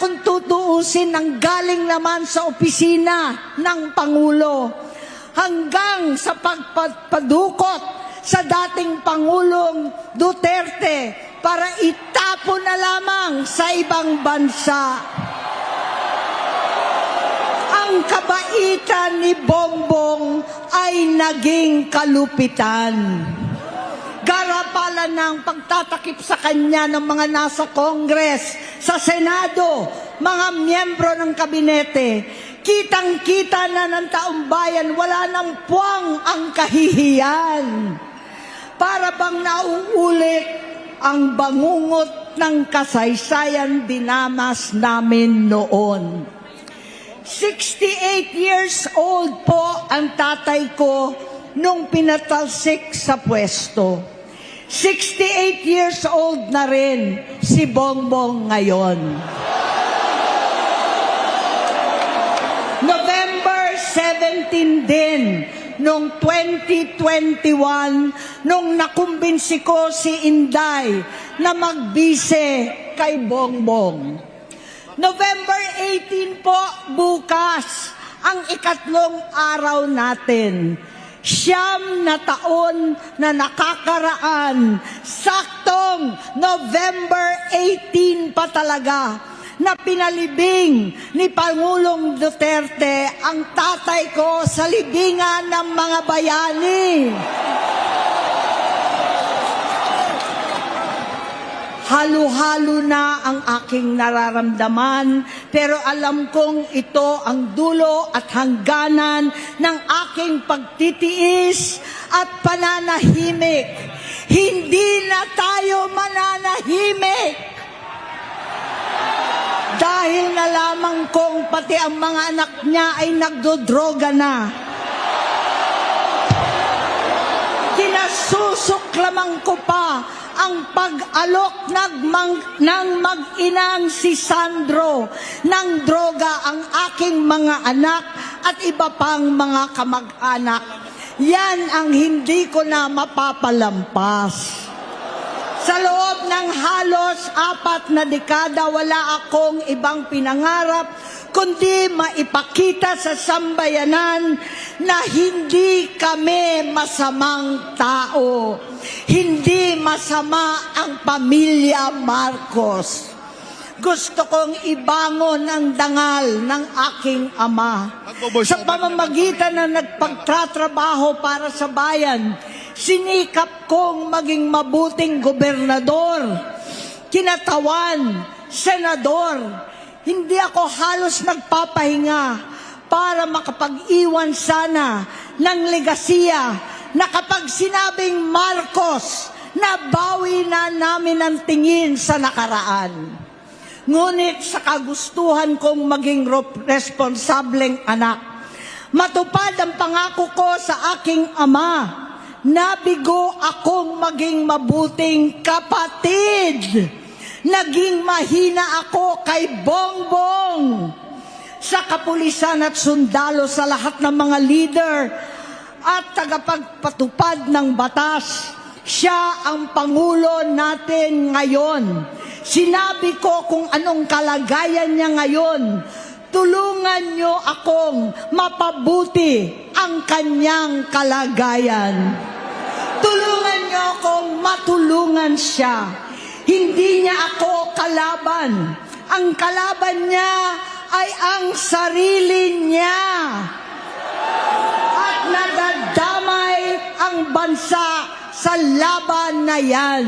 kung tutuusin ang galing naman sa opisina ng Pangulo hanggang sa pagpadukot sa dating Pangulong Duterte para itapon na lamang sa ibang bansa. Ang kabaitan ni Bongbong ay naging kalupitan. Garapalan ng pagtatakip sa kanya ng mga nasa Kongres, sa Senado, mga miyembro ng kabinete. Kitang-kita na ng taong bayan, wala nang puwang ang kahihiyan. Para bang nauulit ang bangungot ng kasaysayan dinamas namin noon. 68 years old po ang tatay ko nung pinatalsik sa pwesto. 68 years old na rin si Bongbong ngayon. November 17 din, nung 2021, nung nakumbinsi ko si Inday na magbise kay Bongbong. November 18 po, bukas, ang ikatlong araw natin. Siyam na taon na nakakaraan, saktong November 18 pa talaga, na pinalibing ni Pangulong Duterte ang tatay ko sa libingan ng mga bayani. Halo-halo na ang aking nararamdaman, pero alam kong ito ang dulo at hangganan ng aking pagtitiis at pananahimik. Hindi na tayo mananahimik. Dahil na lamang kong pati ang mga anak niya ay nagdodroga na. Kinasusok lamang ko pa ang pag-alok ng, ng mag-inang si Sandro ng droga ang aking mga anak at iba pang mga kamag-anak. Yan ang hindi ko na mapapalampas. Sa loob ng halos apat na dekada, wala akong ibang pinangarap kundi maipakita sa sambayanan na hindi kami masamang tao. Hindi masama ang pamilya Marcos. Gusto kong ibangon ang dangal ng aking ama. Sa pamamagitan na nagpagtatrabaho para sa bayan, sinikap kong maging mabuting gobernador, kinatawan, senador. Hindi ako halos nagpapahinga para makapag-iwan sana ng legasiya na kapag sinabing Marcos, nabawi na namin ang tingin sa nakaraan. Ngunit sa kagustuhan kong maging responsableng anak, matupad ang pangako ko sa aking ama, nabigo akong maging mabuting kapatid. Naging mahina ako kay Bongbong sa kapulisan at sundalo sa lahat ng mga leader at tagapagpatupad ng batas. Siya ang Pangulo natin ngayon. Sinabi ko kung anong kalagayan niya ngayon. Tulungan niyo akong mapabuti ang kanyang kalagayan. Tulungan niyo akong matulungan siya. Hindi niya ako kalaban. Ang kalaban niya ay ang sarili niya. At nadadamay ang bansa sa laban na yan.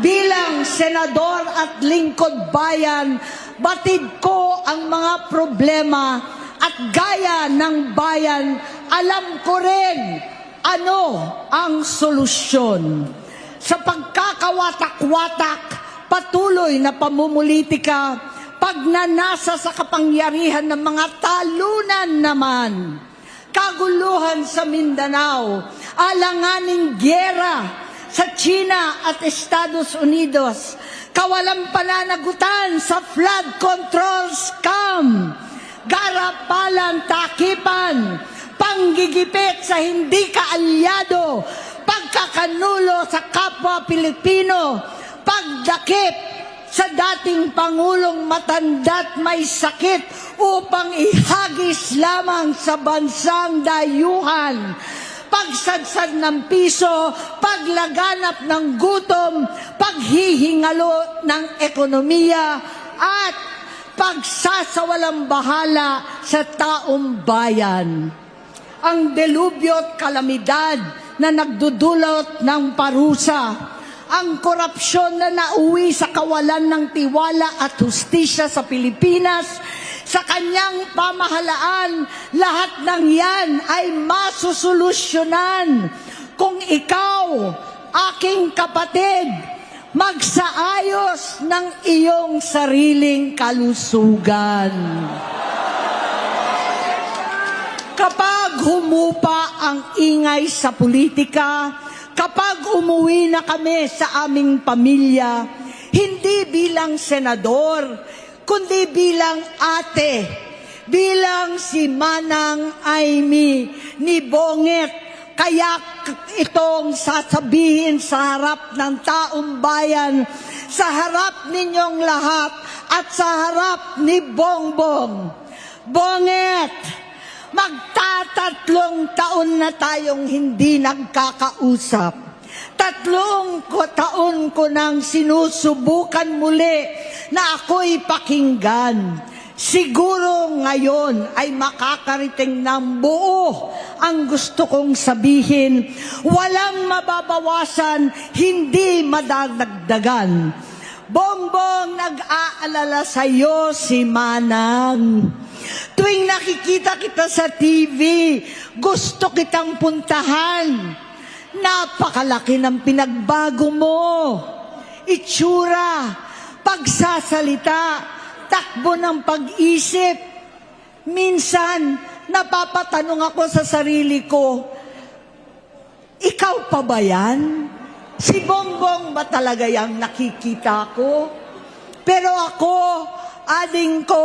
Bilang senador at lingkod bayan, batid ko ang mga problema at gaya ng bayan, alam ko rin ano ang solusyon. Sa pagkakawatak-watak, patuloy na pamumulitika, pagnanasa sa kapangyarihan ng mga talunan naman, kaguluhan sa Mindanao, alanganing gyera sa China at Estados Unidos, kawalang pananagutan sa flood control scam, garapalan takipan, panggigipit sa hindi kaalyado, pagkakanulo sa kapwa Pilipino, pagdakip sa dating Pangulong matanda't may sakit upang ihagis lamang sa bansang dayuhan. Pagsadsad ng piso, paglaganap ng gutom, paghihingalo ng ekonomiya, at pagsasawalang bahala sa taong bayan ang delubyo at kalamidad na nagdudulot ng parusa, ang korupsyon na nauwi sa kawalan ng tiwala at hustisya sa Pilipinas, sa kanyang pamahalaan, lahat ng yan ay masusolusyonan kung ikaw, aking kapatid, magsaayos ng iyong sariling kalusugan. Kapag humupa ang ingay sa politika, kapag umuwi na kami sa aming pamilya, hindi bilang senador, kundi bilang ate, bilang si Manang Aimee ni Bonget, kaya itong sasabihin sa harap ng taong bayan, sa harap ninyong lahat, at sa harap ni Bongbong. Bonget! Magtatatlong taon na tayong hindi nagkakausap. Tatlong ko taon ko nang sinusubukan muli na ako'y pakinggan. Siguro ngayon ay makakariting ng buo ang gusto kong sabihin. Walang mababawasan, hindi madadagdagan. Bongbong, nag-aalala sa iyo si Manang. Tuwing nakikita kita sa TV, gusto kitang puntahan. Napakalaki ng pinagbago mo. Itsura, pagsasalita, takbo ng pag-isip. Minsan, napapatanong ako sa sarili ko, ikaw pa ba yan? Si Bongbong ba talaga yung nakikita ko? Pero ako, ading ko,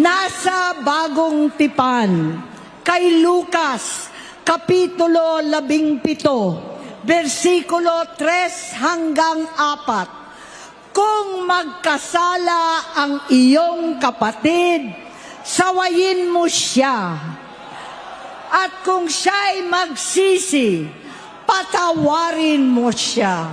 Nasa bagong tipan, kay Lucas, Kapitulo 17, versikulo 3 hanggang 4. Kung magkasala ang iyong kapatid, sawayin mo siya. At kung siya'y magsisi, patawarin mo siya.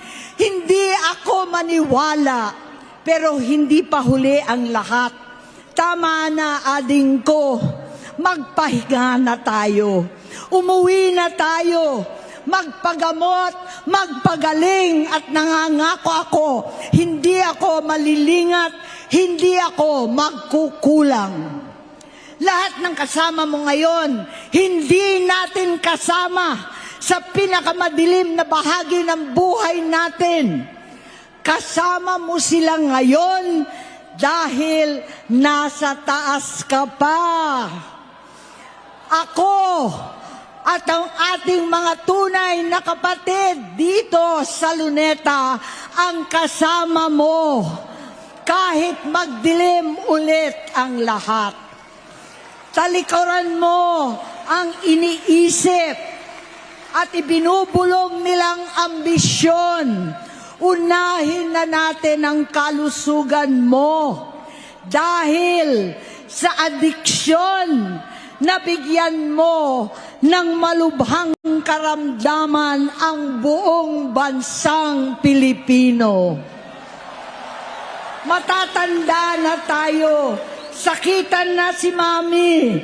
Hindi ako maniwala. Pero hindi pa huli ang lahat. Tama na, ading ko. Magpahinga na tayo. Umuwi na tayo. Magpagamot, magpagaling at nangangako ako, hindi ako malilingat, hindi ako magkukulang. Lahat ng kasama mo ngayon, hindi natin kasama sa pinakamadilim na bahagi ng buhay natin. Kasama mo sila ngayon dahil nasa taas ka pa. Ako at ang ating mga tunay na kapatid dito sa Luneta ang kasama mo kahit magdilim ulit ang lahat. Talikuran mo ang iniisip at ibinubulong nilang ambisyon. Unahin na natin ang kalusugan mo dahil sa adiksyon nabigyan mo ng malubhang karamdaman ang buong bansang Pilipino. Matatanda na tayo, sakitan na si Mami,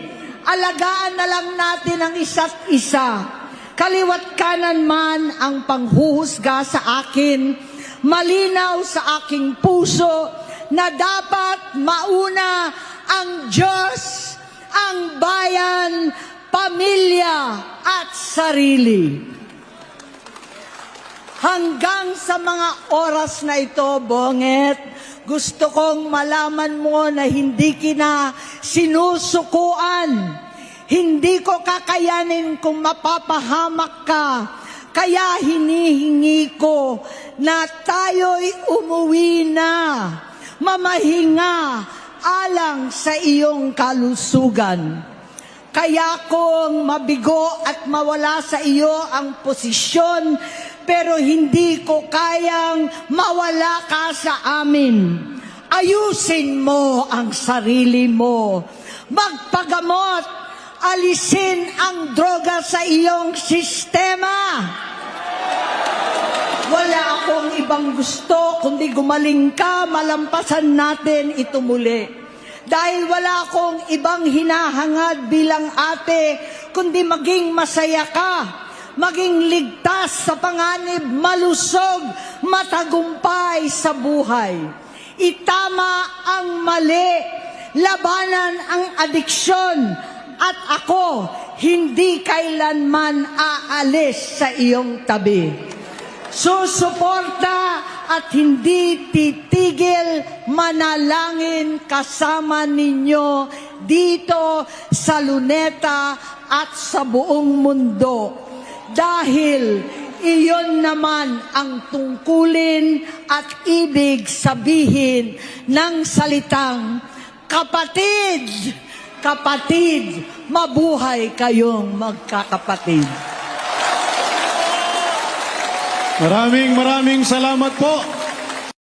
alagaan na lang natin ang isa't isa. Kaliwat kanan man ang panghuhusga sa akin, malinaw sa aking puso na dapat mauna ang Diyos, ang bayan, pamilya at sarili. Hanggang sa mga oras na ito, Bonget, gusto kong malaman mo na hindi kina sinusukuan. Hindi ko kakayanin kung mapapahamak ka. Kaya hinihingi ko na tayo'y umuwi na, mamahinga alang sa iyong kalusugan. Kaya kung mabigo at mawala sa iyo ang posisyon, pero hindi ko kayang mawala ka sa amin. Ayusin mo ang sarili mo. Magpagamot. Alisin ang droga sa iyong sistema. Wala akong ibang gusto kundi gumaling ka, malampasan natin ito muli. Dahil wala akong ibang hinahangad bilang ate, kundi maging masaya ka, maging ligtas sa panganib, malusog, matagumpay sa buhay. Itama ang mali, labanan ang adiksyon, at ako hindi kailanman aalis sa iyong tabi susuporta at hindi titigil manalangin kasama ninyo dito sa Luneta at sa buong mundo. Dahil iyon naman ang tungkulin at ibig sabihin ng salitang kapatid, kapatid, mabuhay kayong magkakapatid. Maraming maraming salamat po.